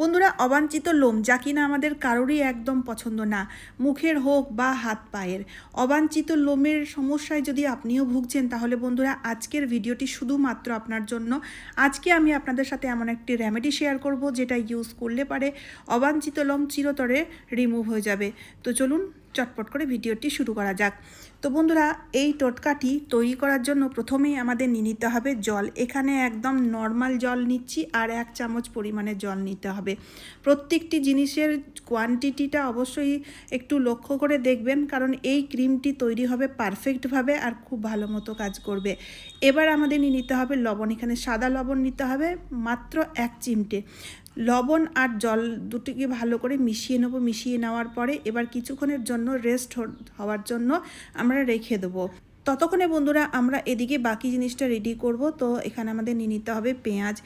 বন্ধুরা, অবাঞ্ছিত লোম যা কিনা আমাদের কারোরই একদম পছন্দ না, মুখের হোক বা হাত পায়ের। অবাঞ্চিত লোমের সমস্যায় যদি আপনিও ভুগছেন, তাহলে বন্ধুরা, আজকের ভিডিওটি শুধুমাত্র আপনার জন্য। আজকে আমি আপনাদের সাথে এমন একটি রেমেডি শেয়ার করব, যেটা ইউজ করলে পারে অবাঞ্চিত লোম চিরতরে রিমুভ হয়ে যাবে। তো চলুন চটপট করে ভিডিওটি শুরু করা যাক। তো বন্ধুরা, এই টোটকাটি তৈরি করার জন্য প্রথমেই আমাদের নিয়ে নিতে হবে জল। এখানে একদম নর্মাল জল নিচ্ছি আর এক চামচ পরিমাণে জল নিতে হবে। প্রত্যেকটি জিনিসের কোয়ান্টিটিটা অবশ্যই একটু লক্ষ্য করে দেখবেন, কারণ এই ক্রিমটি তৈরি হবে পারফেক্টভাবে আর খুব ভালো মতো কাজ করবে। এবার আমাদের নিয়ে নিতে হবে লবণ। এখানে সাদা লবণ নিতে হবে মাত্র এক চিমটে। লবণ আর জল দুটিকে ভালো করে মিশিয়ে নেব। মিশিয়ে নেওয়ার পরে এবার কিছুক্ষণের জন্য রেস্ট হওয়ার জন্য আমরা রেখে দেবো। ততক্ষণে বন্ধুরা আমরা এদিকে বাকি জিনিসটা রেডি করব। তো এখানে আমাদের নিয়ে নিতে হবে পেঁয়াজ।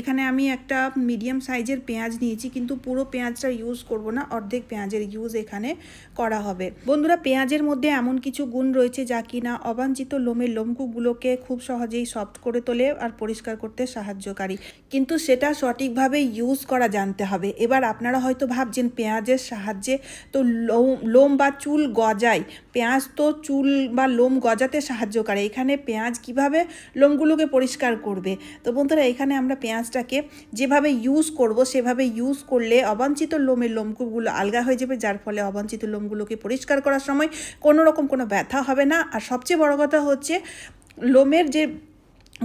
এখানে আমি একটা মিডিয়াম সাইজের পেঁয়াজ নিয়েছি, কিন্তু পুরো পেঁয়াজটা ইউজ করব না, অর্ধেক পেঁয়াজের ইউজ এখানে করা হবে। বন্ধুরা, পেঁয়াজের মধ্যে এমন কিছু গুণ রয়েছে যা কিনা অবাঞ্ছিত লোমের লোমকুগুলোকে খুব সহজেই সফট করে তোলে আর পরিষ্কার করতে সাহায্যকারী। কিন্তু সেটা সঠিকভাবে ইউজ করা জানতে হবে। এবার আপনারা হয়তো ভাবছেন, পেঁয়াজের সাহায্যে তো লোম লোম বা চুল গজায়। পেঁয়াজ তো চুল বা লোম গজাতে সাহায্য করে। এখানে পেঁয়াজ কীভাবে লোমগুলোকে পরিষ্কার করবে? তো বন্ধুরা, এখানে আমরা পেঁয়াজটাকে যেভাবে ইউজ করব, সেভাবে ইউজ করলে অবাঞ্ছিত লোমের লোমগুলো আলগা হয়ে যাবে, যার ফলে অবাঞ্ছিত লোমগুলোকে পরিষ্কার করার সময় কোনো রকম কোনো ব্যথা হবে না। আর সবচেয়ে বড় কথা হচ্ছে, লোমের যে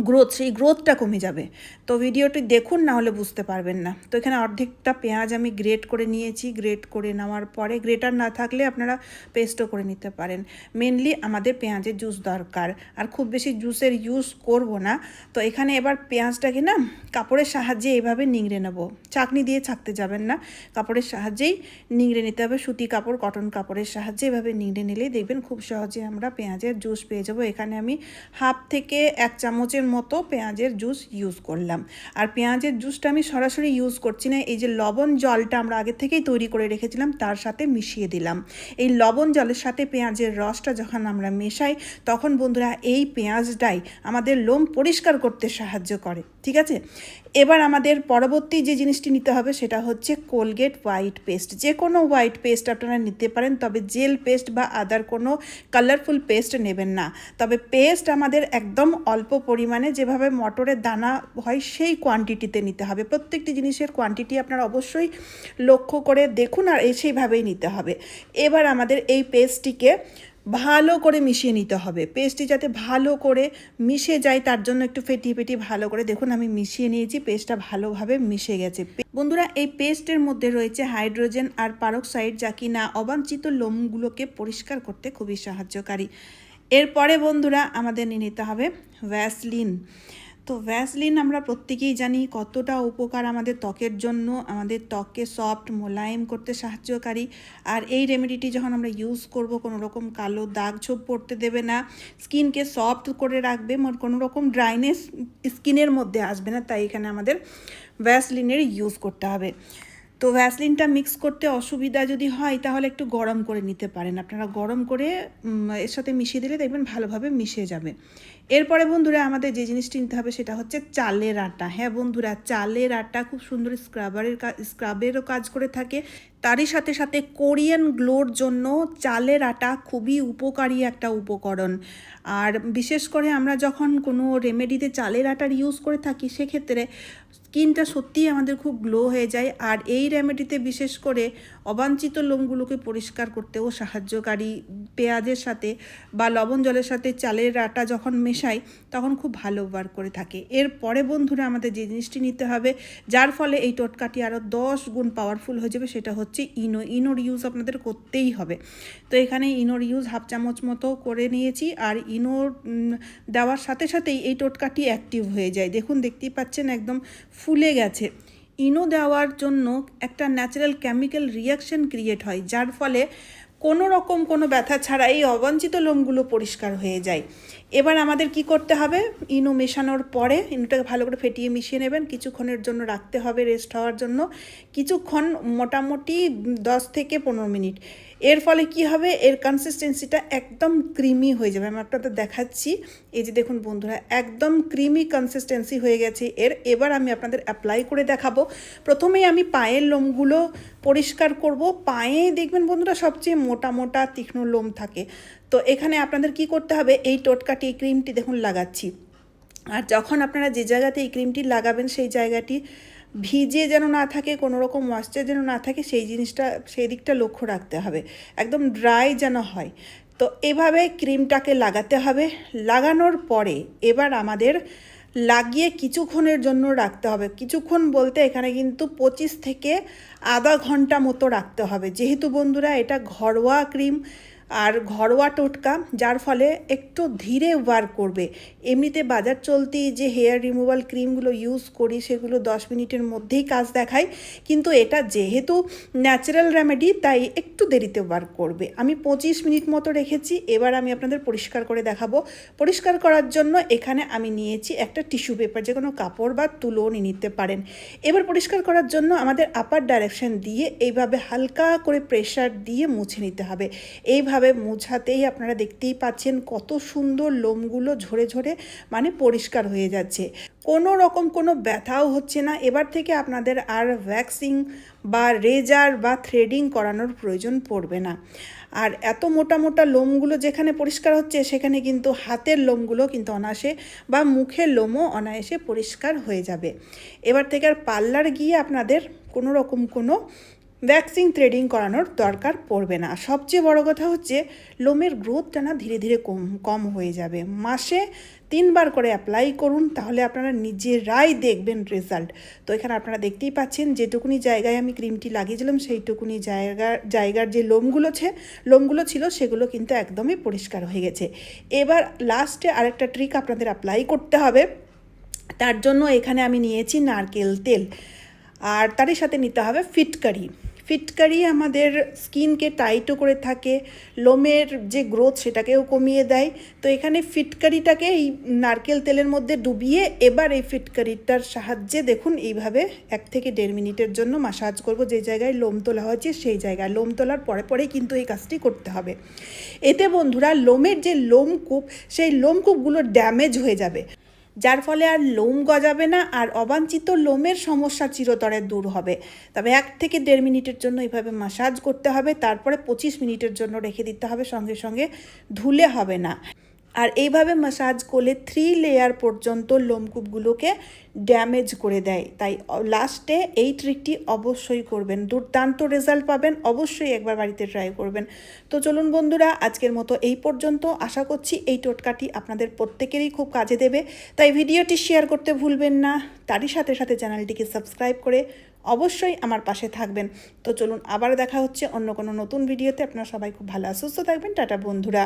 গ্রোথ, সেই গ্রোথটা কমে যাবে। তো ভিডিওটি দেখুন, না হলে বুঝতে পারবেন না। তো এখানে অর্ধেকটা পেঁয়াজ আমি গ্রেট করে নিয়েছি। গ্রেট করে নেওয়ার পরে গ্রেটার না থাকলে আপনারা পেস্টও করে নিতে পারেন। মেনলি আমাদের পেঁয়াজের জুস দরকার। আর খুব বেশি জুসের ইউজ করব না। তো এখানে এবার পেঁয়াজটাকে না কাপড়ের সাহায্যে এভাবে নিংড়ে নেব। চাকনি দিয়ে ছাকতে যাবেন না। কাপড়ের সাহায্যেই নিংড়ে নিতে হবে। সুতি কাপড়, কটন কাপড়ের সাহায্যে এভাবে নিংড়ে নিলেই দেখবেন খুব সহজে আমরা পেঁয়াজের জুস পেয়ে যাব। এখানে আমি হাফ থেকে এক চামচের মতো পেঁয়াজের জুস ইউজ করলাম। আর পেঁয়াজের জুসটা আমি সরাসরি ইউজ করছি না, এই যে লবণ জলটা আমরা আগে থেকেই তৈরি করে রেখেছিলাম, তার সাথে মিশিয়ে দিলাম। এই লবণ জলের সাথে পেঁয়াজের রসটা যখন আমরা মেশাই, তখন বন্ধুরা এই পেঁয়াজটাই আমাদের লোম পরিষ্কার করতে সাহায্য করে, ঠিক আছে? এবার আমাদের পরবর্তী যে জিনিসটি নিতে হবে সেটা হচ্ছে কোলগেট হোয়াইট পেস্ট। যে কোনো হোয়াইট পেস্ট আপনারা নিতে পারেন, তবে জেল পেস্ট বা আদার কোনো কালারফুল পেস্ট নেবেন না। তবে পেস্ট আমাদের একদম অল্প পরিমাণে যেভাবে মটরের দানা হয় সেই কোয়ান্টিটিতে নিতে হবে। প্রত্যেকটি জিনিসের কোয়ান্টিটি আপনারা অবশ্যই লক্ষ্য করে দেখুন আর সেইভাবেই নিতে হবে। এবার আমাদের এই পেস্টটিকে ভালো করে মিশিয়ে নিতে হবে। পেস্টটি যাতে ভালো করে মিশে যায়, তার জন্য একটু ফেটিয়ে ফেটিয়ে ভালো করে দেখুন, আমি মিশিয়ে নিয়েছি, পেস্টটা ভালোভাবে মিশে গেছে। বন্ধুরা, এই পেস্টের মধ্যে রয়েছে হাইড্রোজেন আর পারক্সাইড, যা কি না অবাঞ্ছিত লোমগুলোকে পরিষ্কার করতে খুবই সাহায্যকারী। এরপরে বন্ধুরা, আমাদের নিয়ে নিতে হবে ভ্যাসলিন। তো ভ্যাসলিন আমরা প্রত্যেকেই জানি কতটা উপকার আমাদের ত্বকের জন্য। আমাদের ত্বককে সফট মোলায়েম করতে সাহায্যকারী। আর এই রেমেডিটি যখন আমরা ইউজ করব কোনো রকম কালো দাগ ছোপ পড়তে দেবে না। স্কিনকে সফট করে রাখবে কোনো রকম ড্রাইনেস স্কিনের মধ্যে আসবে না। তাই এখানে আমাদের ভ্যাসলিনের ইউজ করতে হবে। তো ভ্যাসলিনটা মিক্স করতে অসুবিধা যদি হয়, তাহলে একটু গরম করে নিতে পারেন। আপনারা গরম করে এর সাথে মিশিয়ে দিলে দেখবেন ভালোভাবে মিশে যাবে। এরপরে বন্ধুরা, আমাদের যে জিনিসটি নিতে হবে সেটা হচ্ছে চালের আটা। হ্যাঁ বন্ধুরা, চালের আটা খুব সুন্দর স্ক্রাবারের স্ক্রাবেরও কাজ করে থাকে। তারই সাথে সাথে কোরিয়ান গ্লোর জন্য চালের আটা খুবই উপকারী একটা উপকরণ। আর বিশেষ করে আমরা যখন কোনো রেমেডিতে চালের আটার ইউজ করে থাকি, সেক্ষেত্রে স্কিনটা সত্যিই আমাদের খুব গ্লো হয়ে যায়। আর এই রেমেডিতে বিশেষ করে অবাঞ্ছিত লোমগুলোকে পরিষ্কার করতেও সাহায্যকারী পেঁয়াজের সাথে বা লবণ জলের সাথে চালের আটা যখন মেশাই তখন খুব ভালো ওয়ার্ক করে থাকে। এরপরে বন্ধুরা আমাদের যে জিনিসটি নিতে হবে, যার ফলে এই টোটকাটি আরও দশ গুণ পাওয়ারফুল হয়ে যাবে, সেটা হচ্ছে ইনো। ইনোর ইউজ আপনাদের করতেই হবে। তো এখানে ইনোর ইউজ হাফ চামচ মতো করে নিয়েছি, আর ইনোর দেওয়ার সাথে সাথেই এই টোটকাটি অ্যাক্টিভ হয়ে যায়। দেখুন, দেখতেই পাচ্ছেন, একদম ফুলে গেছে। ইনো দেওয়ার জন্য একটা ন্যাচারাল কেমিক্যাল রিয়াকশন ক্রিয়েট হয়, যার ফলে কোনো রকম কোনো ব্যথা ছাড়া এই অবাঞ্ছিত লোমগুলো পরিষ্কার হয়ে যায়। এবার আমাদের কি করতে হবে? ইনো মেশানোর পরে ইনোটাকে ভালো করে ফেটিয়ে মিশিয়ে নেবেন। কিছুক্ষণের জন্য রাখতে হবে রেস্ট হওয়ার জন্য। কিছুক্ষণ মোটামুটি দশ থেকে পনেরো মিনিট। এর ফলে কি হবে? এর কনসিস্টেন্সিটা একদম ক্রিমি হয়ে যাবে। আমি আপনাদের দেখাচ্ছি। এই যে দেখুন বন্ধুরা, একদম ক্রিমি কনসিস্টেন্সি হয়ে গেছে এর। এবার আমি আপনাদের অ্যাপ্লাই করে দেখাবো। প্রথমেই আমি পায়ের লোমগুলো পরিষ্কার করব। পায়ে দেখবেন বন্ধুরা, সবচেয়ে মোটা মোটা তীক্ষ্ণ লোম থাকে। তো এখানে আপনাদের কি করতে হবে? এই টোটকাটি ক্রিমটি দেখুন লাগাচ্ছি। আর যখন আপনারা যে জায়গাতে এই ক্রিমটি লাগাবেন, সেই জায়গাটি ভিজে যেন না থাকে কোনো রকম ময়েশ্চার যেন না থাকে, সেই জিনিসটা, সেই দিকটা লক্ষ্য রাখতে হবে। একদম ড্রাই যেন হয়। তো এভাবে ক্রিমটাকে লাগাতে হবে। লাগানোর পরে এবার আমাদের লাগিয়ে কিছুক্ষণের জন্য রাখতে হবে। কিছুক্ষণ বলতে এখানে কিন্তু পঁচিশ থেকে আধা ঘণ্টা মতো রাখতে হবে। যেহেতু বন্ধুরা, এটা ঘরোয়া ক্রিম আর ঘরোয়া টোটকা, যার ফলে একটু ধীরে ওয়ার্ক করবে। এমনিতে বাজার চলতি যে হেয়ার রিমুভাল ক্রিমগুলো ইউজ করি, সেগুলো দশ মিনিটের মধ্যেই কাজ দেখায়। কিন্তু এটা যেহেতু ন্যাচারাল রেমেডি, তাই একটু দেরিতে ওয়ার্ক করবে। আমি পঁচিশ মিনিট মতো রেখেছি, এবার আমি আপনাদের পরিষ্কার করে দেখাবো। পরিষ্কার করার জন্য এখানে আমি নিয়েছি একটা টিস্যু পেপার, যে কোনো কাপড় বা তুলোও নিয়ে নিতে পারেন। এবার পরিষ্কার করার জন্য আমাদের আপার ডাইরেকশন দিয়ে এইভাবে হালকা করে প্রেশার দিয়ে মুছে নিতে হবে। এইভাবে এইভাবে মোছাতেই আপনারা দেখতেই পাচ্ছেন কত সুন্দর লোমগুলো ঝরে ঝরে মানে পরিষ্কার হয়ে যাচ্ছে। কোনো রকম কোনো ব্যথাও হচ্ছে না। এবার থেকে আপনাদের আর ভ্যাক্সিং বা রেজার বা থ্রেডিং করানোর প্রয়োজন পড়বে না। আর এত মোটা মোটা লোমগুলো যেখানে পরিষ্কার হচ্ছে, সেখানে কিন্তু হাতের লোমগুলো কিন্তু অনায়াসে বা মুখের লোমও অনায়াসে পরিষ্কার হয়ে যাবে। এবার থেকে আর পার্লার গিয়ে আপনাদের কোনো রকম কোনো ভ্যাক্সিং থ্রেডিং করানোর দরকার পড়বে না। সবচেয়ে বড় কথা হচ্ছে, লোমের গ্রোথটা না ধীরে ধীরে কম কম হয়ে যাবে। মাসে তিনবার করে অ্যাপ্লাই করুন, তাহলে আপনারা নিজেরাই দেখবেন রেজাল্ট তো এখানে আপনারা দেখতেই পাচ্ছেন, যেটুকুনি জায়গায় আমি ক্রিমটি লাগিয়েছিলাম, সেইটুকুনি জায়গার জায়গার যে লোমগুলো ছে, লোমগুলো ছিল, সেগুলো কিন্তু একদমই পরিষ্কার হয়ে গেছে। এবার লাস্টে আরেকটা ট্রিক আপনাদের অ্যাপ্লাই করতে হবে। তার জন্য এখানে আমি নিয়েছি নারকেল তেল। আর তারই সাথে নিতে হবে ফিটকারি। ফিটকারি আমাদের স্কিনকে টাইটও করে থাকে, লোমের যে গ্রোথ সেটাকেও কমিয়ে দেয়। তো এখানে ফিটকারিটাকে এই নারকেল তেলের মধ্যে ডুবিয়ে এবার এই ফিটকারিটার সাহায্যে দেখুন এইভাবে এক থেকে দেড় মিনিটের জন্য মাসাজ করব। যে জায়গায় লোম তোলা হয়েছে সেই জায়গায়। লোম তোলার পরে পরে কিন্তু এই কাজটি করতে হবে। এতে বন্ধুরা, লোমের যে লোমকূপ সেই লোমকূপগুলো ড্যামেজ হয়ে যাবে। যার ফলে আর লোম গজাবে না আর অবাঞ্ছিত লোমের সমস্যা চিরতরে দূর হবে। তবে এক থেকে দেড় মিনিটের জন্য এভাবে মাসাজ করতে হবে, তারপরে পঁচিশ মিনিটের জন্য রেখে দিতে হবে, সঙ্গে সঙ্গে ধুলে হবে না। আর এইভাবে মাসাজ করলে থ্রি লেয়ার পর্যন্ত লোমকূপগুলোকে ড্যামেজ করে দেয়। তাই লাস্টে এই ট্রিকটি অবশ্যই করবেন। দুর্দান্ত রেজাল্ট পাবেন। অবশ্যই একবার বাড়িতে ট্রাই করবেন। তো চলুন বন্ধুরা, আজকের মতো এই পর্যন্ত। আশা করছি এই টোটকাটি আপনাদের প্রত্যেকেরই খুব কাজে দেবে। তাই ভিডিওটি শেয়ার করতে ভুলবেন না। তারই সাথে সাথে চ্যানেলটিকে সাবস্ক্রাইব করে অবশ্যই আমার পাশে থাকবেন। তো চলুন, আবার দেখা হচ্ছে অন্য কোনো নতুন ভিডিওতে। আপনারা সবাই খুব ভালো সুস্থ থাকবেন। টাটা বন্ধুরা।